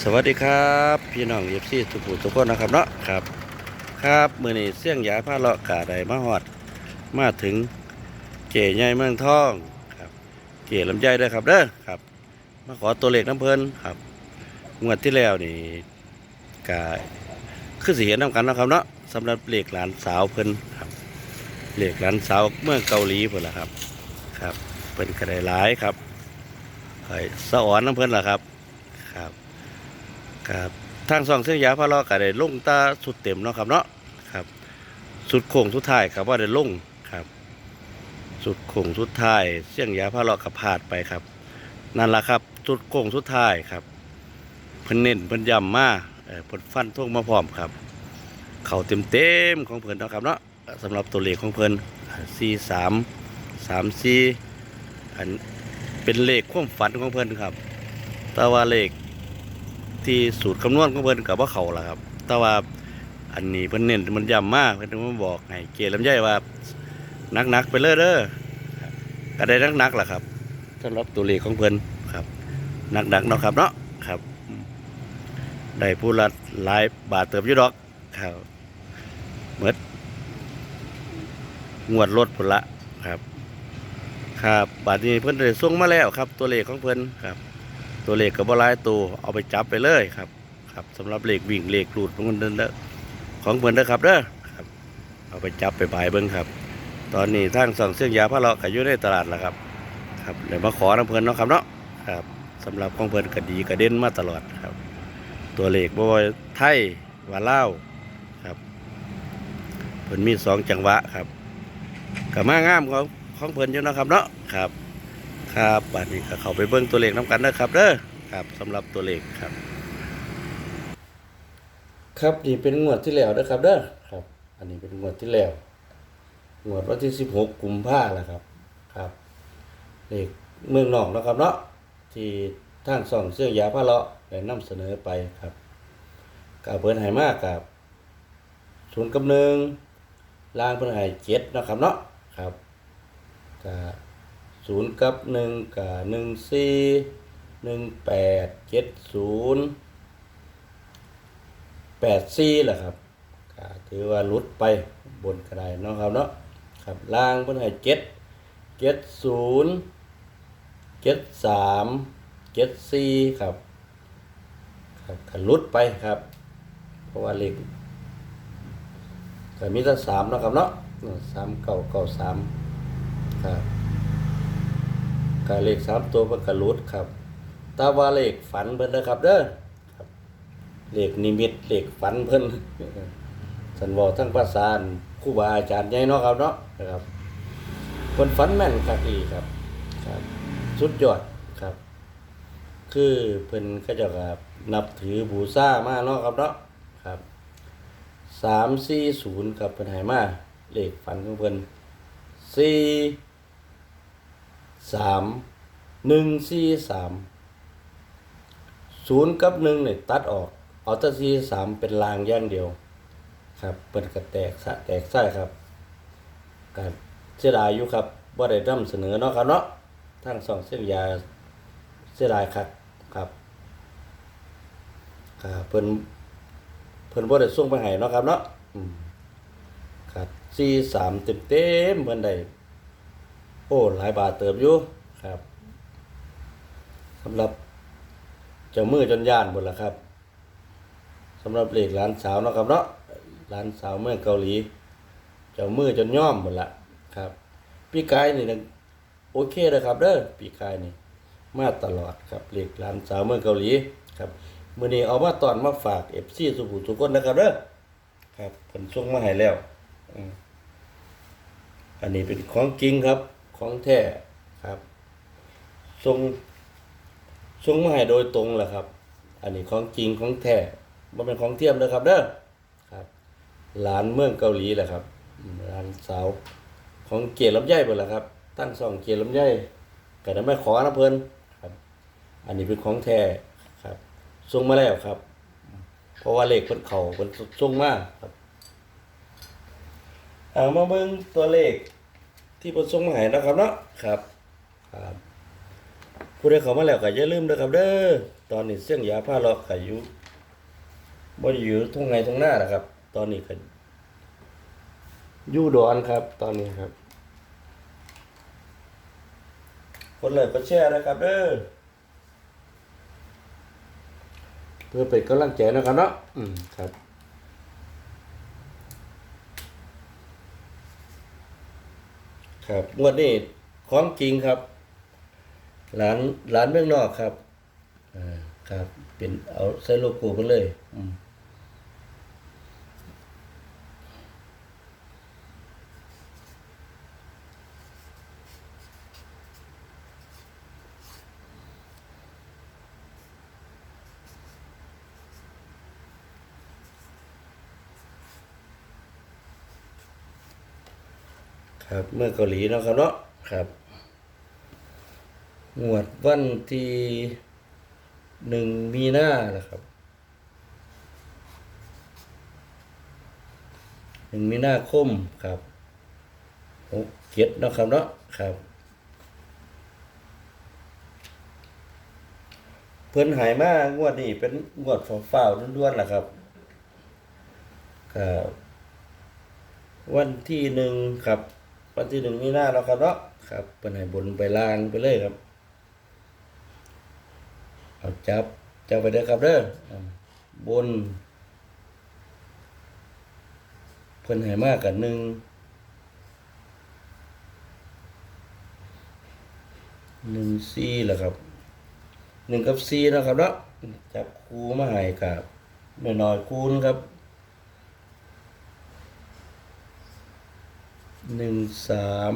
สวัสดีครับ พี่น้องเอฟซีทุกผู้ทุกคนนะครับเนาะครับ ครับมือนี้เสี่ยงยาผ้าเลาะกาไดมาฮอด มาถึงเก๋ใหญ่เมืองทองครับ เก๋ลำไยเด้อครับเด้อครับ มาขอตัวเลขน้ำเพลินครับงวดที่แล้วนี่กาคือสิเห็นน้ำกันนะครับเนาะสำหรับเลขหลานสาวเพิ่นครับเลขหลานสาวเมืองเกาหลีเพิ่นล่ะครับครับเพิ่นก็ได้หลายครับไอ้สะอ่อนน้ำเพิ่นล่ะครับครับ ครับทางสองเส้นยาพะเลาะก็ได้ลงตาสุดเต็มเนาะครับเนาะครับ สุดโค้งสุดท้ายครับว่าได้ลงครับ สุดโค้งสุดท้ายเส้นยาพะเลาะก็พลาดไปครับ นั่นแหละครับ สุดโค้งสุดท้ายครับเพิ่นเน้นเพิ่นย้ำมาเออเพิ่นฟันท่งมาพร้อมครับ เข่าเต็มเต็มของเพิ่นเนาะครับเนาะสำหรับตัวเลขของเพิ่นสี่สามสามสี่อันเป็นเลขความฝันของเพิ่นครับ แต่ว่าเลข ที่สูตรคำนวณของเพิ่นกับว่าเขาล่ะครับ แต่ว่าอันนี้เพิ่นเน้นมันย้ำมากเพิ่นมาบอกให้เกลำไยว่านักๆไปเลยเด้อก็ได้นักๆล่ะครับสำหรับตัวเลขของเพิ่นครับนักๆเนาะครับเนาะครับได้ผู้ละหลายบาทเติบอยู่ดอกครับเมื่องวดรถพุ่นละครับ ครับบาทนี้เพิ่นได้ส่งมาแล้วครับ ตัวเลขของเพิ่นครับ ตัวเลขกับบหลายตัวเอาไปจับไปเลยครับครับสำหรับเลขวิ่งเลขรูดของเพิ่นเด้อของเพิ่นเด้อครับเด้อครับ เอาไปจับไปบายเบิ่งครับ ตอนนี้ทางสั่งเสื้อยาพระเลาะก็อยู่ในตลาดแล้วครับ ครับเลยมาขอน้ำเพิ่นเนาะครับเนาะครับสำหรับของเพิ่นก็ดีก็เด่นมาตลอดครับ ตัวเลขบ่ว่าไทยว่าลาครับเพิ่นมีสองจังหวะครับก็มางามของของเพิ่นอยู่เนาะครับเนาะครับ ครับบัดนี้ก็เขาไปเบิ่งตัวเลขน้ำกันนะครับเด้อครับสำหรับตัวเลขครับ ครับนี่เป็นงวดที่แล้วนะครับเด้อครับ อันนี้เป็นงวดที่แล้วงวดวันที่16กุมภาพันธ์ครับครับเลขเมืองนอกนะครับเนาะที่ทางส่องเสื้อยาผ้าเลาะได้นำเสนอไปครับกาเพิ่นให้มากกับศูนย์กับหนึ่งล่างเพิ่นให้เจ็ดนะครับเนาะครับก็ ศูนย์กับหนึ่งกับหนึ่งสี่หนึ่งแปดเจ็ดศูนย์แปดสี่แหละครับก็ถือว่าลุดไปบนกระไดเนาะครับเนาะครับล่างเพิ่นให้เจ็ดเจ็ดศูนย์เจ็ดสามเจ็ดสี่ครับครับก็ลุดไปครับ เพราะว่าเลขก็มีแต่สามเนาะครับเนาะสามเก้าเก้าสามครับ ก็เลขสามตัวเพิ่นก็หลุดครับตาว่าเลขฝันเพิ่นนะครับเด้อเลขนิมิตเลขฝันเพิ่นสันบอกทั้งภาษาครูบาอาจารย์ใหญ่เนาะครับเนาะนะครับเพิ่นฝันแม่นคักอีครับครับ สุดยอดครับ คือเพิ่นก็จะครับนับถือบูชามาเนาะครับเนาะครับสามสี่ศูนย์ครับเพิ่นให้มาเลขฝันของเพิ่นสี่ สามหนึ่งสี่สามศูนย์กับหนึ่งเนี่ยตัดออกเอาแต่สี่สามเป็นรางย่างเดียว ครับเปิดกระแตกสะแตกไส้ครับการเสียดายอยู่ครับว่าได้นำเสนอเนาะครับเนาะทั้งสองเส้นยาเสียดายครับครับครับเพิ่นเพิ่นบ่ได้ส่งไปให้เนาะครับเนาะอืมครับสี่สามเต็มเต็มๆเพิ่นได้ อ้หลายบาทเติบอยู่ครับสำหรับเจ้ามือจนย่านหมดแล้วครับสำหรับเลขหลานสาวนะครับเนาะหลานสาวเมืองเกาหลี เจ้ามือจนย่อมหมดละครับ พี่กายนี่นะโอเคเลยครับเด้อพี่กายนี่มาตลอดครับเลขหลานสาวเมืองเกาหลีครับมื้อนี้เอามาตอนมาฝาก FC สุขุทุกคนนะครับเด้อครับเพิ่นส่งมาให้แล้ว อันนี้เป็นของจริงครับ ของแท้ครับทรงทรงมาให้โดยตรงแหละครับ อันนี้ของจริงของแท้มันเป็นของเทียมนะครับเด้อครับหลานเมืองเกาหลีแหละครับหลานสาวของเกียรติลำไยหมดแหละครับ ตั้งสองเกียรติลำไยก็ได้ไม่ขอนะเพิ่นครับ อันนี้เป็นของแท้ครับส่งมาแล้วครับ เพราะว่าเลขเพิ่นเขาเพิ่นส่งมาครับเอามาเบิ่งตัวเลข ที่เพิ่นส่งมาให้นะครับเนาะครับ ครับผู้ใดเข้ามาแล้วก็อย่าลืมเด้อครับเด้อตอนนี้เสียงยาผ้าเลาะขอยู่บ่ได้อยู่ทุ่งไงทุ่งหน้านะครับ ตอนนี้ก็อยู่ดอนครับ ตอนนี้ครับคนเลยก็แชร์นะครับเด้อเพื่อเป็นกำลังใจนะครับเนาะอืมครับ ครับงวดนี้ของจริงครับ หลานหลานเมืองนอกครับอ่าครับ เป็นเอาใส่โลโก้กันเลย อืม ครับเมื่อเกาหลีเนาะครับเนาะครับงวดวันที่หนึ่งมีนานะครับหนึ่งมีนาคมครับหกเจ็ดเนาะครับเนาะครับเพิ่นหายมางวดนี้เป็นงวดฝ้าวๆล้วนๆล่ะครับครับ วันที่หนึ่งครับ วันที่หนึ่งมีหน้าเนาครับเนาะครับเพิ่นให้บนไปล่างไปเลยครับ เอาจับจับไปเด้อครับเด้อบนเพิ่นให้มากกันหนึ่งหนึ่งสี่แหละครับหนึ่งกับสี่นะครับเนาะจับคูมาให้กับน้อยๆคูณครับ หนึ่งสาม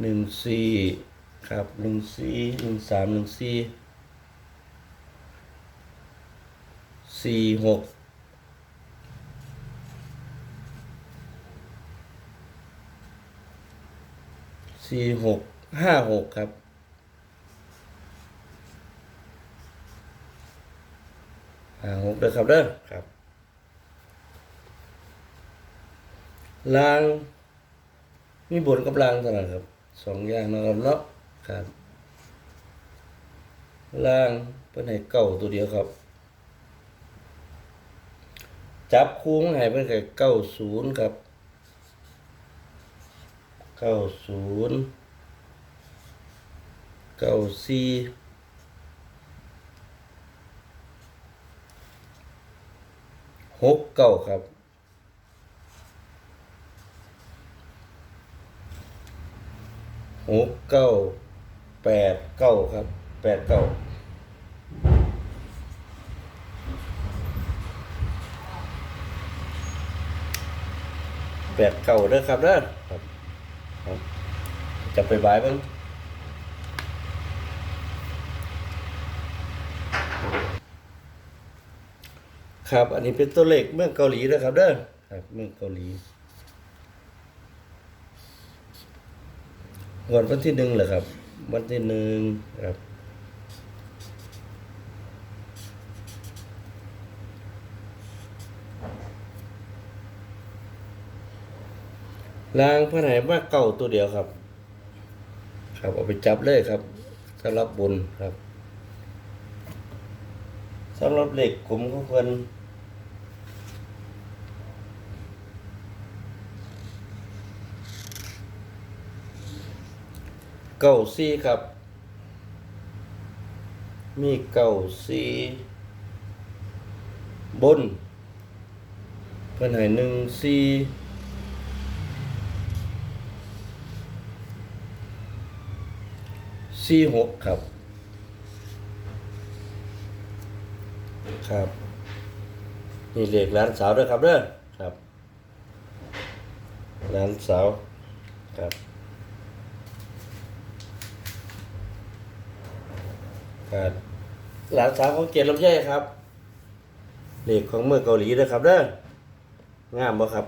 หนึ่งสี่ครับหนึ่งสี่หนึ่งสามหนึ่งสี่สี่หกสี่หกห้าหกครับ ห้าหกเด้อครับเด้อครับลาง มีบนกับลางเท่านั้นครับสองอย่างนะครับเนาะครับล่างเป็นให้เก่าตัวเดียวครับ จับคู่ให้เป็นให้เก้าศูนย์ครับเก้าศูนย์เก้าสี่ หกเก้าครับ หกเก้าแปดเก้าครับ แปดเก้าแปดเก้าเด้อครับเด้อครับจะไปบายบ้าง ครับ อันนี้เป็นตัวเลขเมืองเกาหลีนะครับเด้อครับเมืองเกาหลีวันวันที่หนึ่งเหรอครับ วันที่หนึ่งครับลางพระไหนมาเก่าตัวเดียวครับ ครับเอาไปจับเลยครับสำหรับบุญครับสำหรับเหล็กกลุ่มของเพิ่น เก้าซี่ครับ มีเก้าซี่บนเพิ่นให้หนึ่งซี่ซี่หกครับ ครับนี่เลขร้านสาวด้วยครับเด้อครับร้านสาวครับ ครับหลานสาวของเจนลำไยครับเลขของเมืองเกาหลีนะครับเด้องามบ่ครับ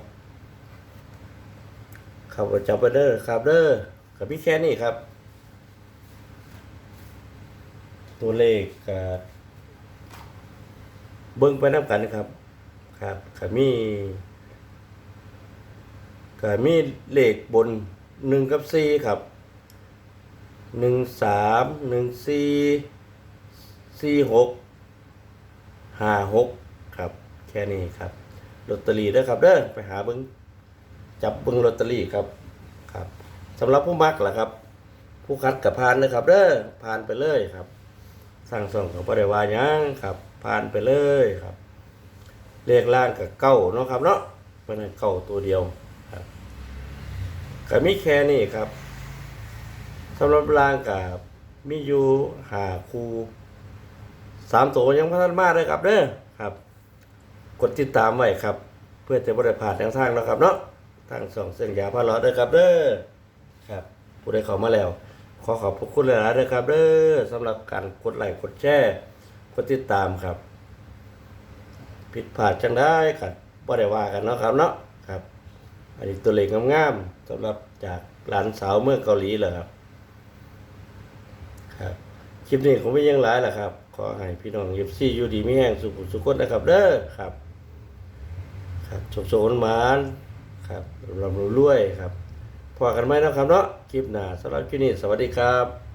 ขับรถจับไปเด้อครับเด้อกับพี่แค่นี้ครับ ตัวเลขกับเบิ้งไปน้ำกันนะครับ ครับขามีก็มีเลขบนหนึ่งกับสี่ครับหนึ่งสามหนึ่งสี่ สี่หกห้าหกครับ แค่นี้ครับลอตเตอรี่เด้อครับเด้อไปหาเบิ้งจับเบิ้งลอตเตอรี่ครับครับสำหรับผู้มักล่ะครับ ผู้คัดกับพานนะครับเด้อพานไปเลยครับ สั่งส่งของบริวารยังครับพานไปเลยครับเลขล่างกับเก้าเนาะครับเนาะเป็นเก้าตัวเดียวครับก็มีแค่นี้ครับสำหรับล่างกับมีอยู่หาคู สามตัวยังพัฒนมาเลยครับเด้อครับ กดติดตามไว้ครับ เพื่อจะบริพลาดทางทางเนาะครับเนาะทางสองเส้นยาพาเลาะเด้อครับเด้อครับผู้ใดเข้ามาแล้ว ขอขอบพระคุณหลายๆเด้อครับเด้อสำหรับการกดไลค์กดแชร์กดติดตามครับ ผิดพลาดจังได้ครับบ่ได้ว่ากันเนาะครับเนาะครับ อันนี้ตัวเลขงามๆสำหรับจากหลานสาวเมืองเกาหลีเหรอครับครับ คลิปนี้ผมไม่ยังหลายแหละครับ ขอให้พี่น้องยิบซี่อยู่ดีไม่แห้งสุขสุขคนนะครับเด้อครับ ครับโชคโชนหมานครับรำรวยครับพอกันไหมนะครับเนาะคลิปหน้าสำหรับคลิปนี้สวัสดีครับ